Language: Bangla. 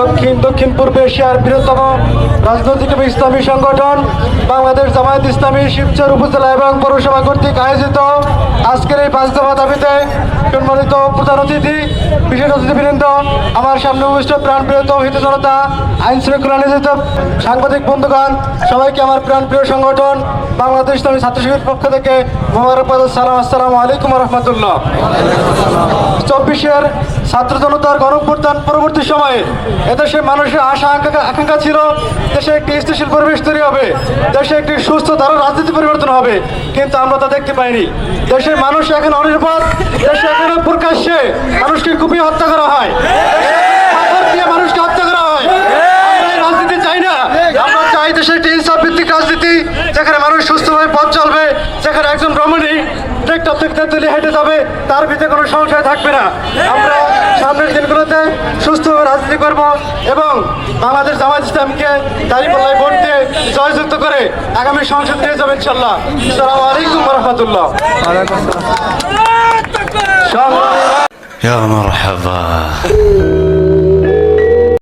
দক্ষিণ দক্ষিণ পূর্ব এশিয়ার বৃহত্তম রাজনৈতিক এবং ইসলামী সংগঠন বাংলাদেশ জামায়াত ইসলামী শিবচর উপজেলা এবং পৌরসভা কর্তৃক আয়োজিত আজকের এই পাঁচ দফা দাবিতে সম্মানিত প্রধান অতিথি, বিশেষ অতিথিবৃন্দ, আমার সামনে উপস্থিত প্রাণপ্রিয় তৌহিদ জনতা, আইন শৃঙ্খলা নিয়োজিত সাংবাদিক বন্ধুগণ, সবাইকে আমার প্রাণপ্রিয় সংগঠন বাংলাদেশ ইসলামী ছাত্র শিবির পক্ষ থেকে মোবারকবাদ সালাম, আসসালামু আলাইকুম রহমতুল্লাহ। চব্বিশের ছাত্র জনতার গণপ্রদান পরবর্তী সময়ে এদেশে মানুষের আশা, আকাঙ্ক্ষা ছিল দেশে একটি স্থিতিশীল পরিবেশ তৈরি হবে, দেশে একটি সুস্থ ধারা রাজনীতি পরিবর্তন হবে, কিন্তু আমরা তা দেখতে পাইনি। দেশের মানুষ এখন অনিরাপদ দেশে এখন প্রকাশ্যে মানুষকে কুপিয়ে হত্যা করা হয়। একটি ইনসাফ ভিত্তিক রাজনীতি, যেখানে মানুষ সুস্থভাবে পথ চলবে, যেখানে একজন রমণী তেঁতুলি হেঁটে যাবে তার ভিতরে কোনো সংশয় থাকবে না আমরা সামনের দিনগুলোতে সুস্থভাবে রাজনীতি করব এবং বাংলাদেশ জামাত ইসলামকে দাঁড়িপাল্লায় ভোট দিয়ে জয়যুক্ত করে আগামী সংসদ নিয়ে যাবে ইনশাল্লাহ সালাম আলাইকুম রহমতুল্লাহ يا مرحبا